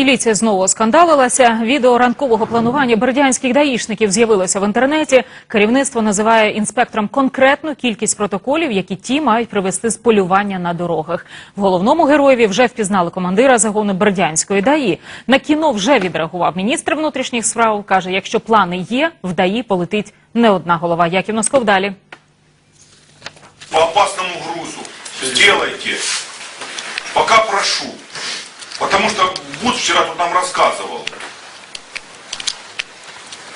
Міліція знову оскандалилася. Відео ранкового планування бердянських даїшників з'явилося в інтернеті. Керівництво називає інспекторам конкретну кількість протоколів, які ті мають привести з полювання на дорогах. В головному героєві вже впізнали командира загону Бердянської ДАІ. На кіно вже відреагував міністр внутрішніх справ. каже, якщо плани є, в ДАІ полетить не одна голова. Яків Носков далі. по опасному грузу сделайте. Пока прошу. Потому что Буд вчера тут нам рассказывал.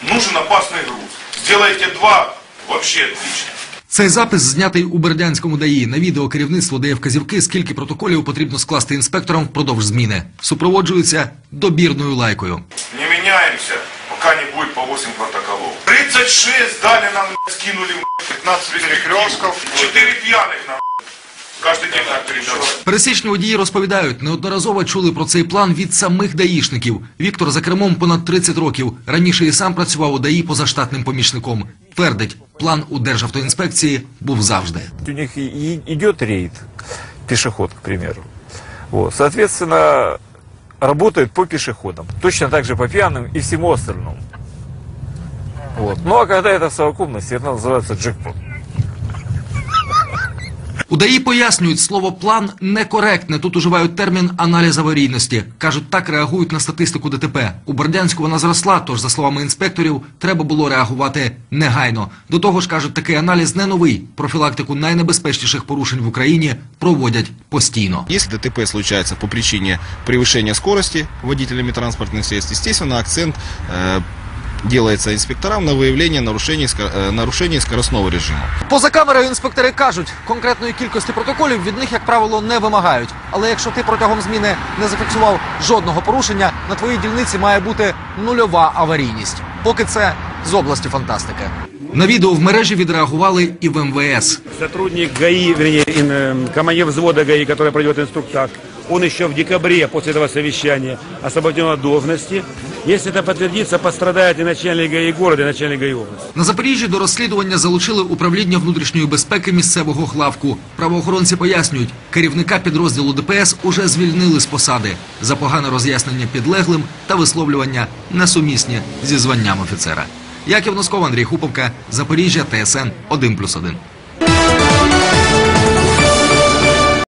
Нужен опасный груз. Сделайте два, вообще отлично. Цей запис знятий у Бердянському ДАІ. На відео керівництво дає вказівки, скільки протоколів потрібно скласти інспекторам впродовж зміни. Супроводжуються добірною лайкою. Не меняемся, пока не будет по 8 протоколов. 36 дали нам, скинули 15 перекрестков. 4 пьяных нам. Каждый день так передавали. Пересічні водії розповідають, неодноразово чули про цей план від самих даїшників. Віктор за кермом понад 30 років. Раніше і сам працював у ДАІ позаштатним помічником. Твердить, план у Державтоінспекції був завжди. У них и- и идет рейд, пешеход, к примеру. Вот. Соответственно, работают по пешеходам. Точно так же по пьяным и всему остальному. Вот. Ну а когда это в совокупности, это называется джекпот. У ДАІ пояснюють, слово план некоректне. Тут уживають термін аналіз аварійності. Кажуть, так реагують на статистику ДТП. У Бердянську вона зросла, тож, за словами інспекторів, треба було реагувати негайно. До того ж, кажуть, такий аналіз не новий. Профілактику найнебезпечніших порушень в Україні проводять постійно. Если ДТП случается по причине превышения скорости водителями транспортных средств, естественно, акцент э, делается инспекторам на выявление нарушений, э, нарушений скоростного режиму. Поза камерою інспектори кажуть, конкретної кількості протоколів від них, як правило, не вимагають. Але якщо ти протягом зміни не зафіксував жодного порушення, на твоїй дільниці має бути нульова аварійність. Поки це з області фантастики. На відео в мережі відреагували і в МВС. Сотрудник ГАИ, вернее, ин- э, командир взвода ГАИ, который пройдет инструктаж, он еще в декабре после этого совещания освобожден от должности. Если это подтвердится, пострадает и начальник ГАИ города, и начальник ГАИ области. На Запоріжжі до розслідування залучили управління внутрішньої безпеки місцевого главку. Правоохоронці пояснюють, керівника підрозділу ДПС уже звільнили з посади за погане роз'яснення підлеглим та висловлювання несумісні зі званням офіцера. Яків Носков, Андрій Хуповка, Запоріжжя, ТСН 1+,1.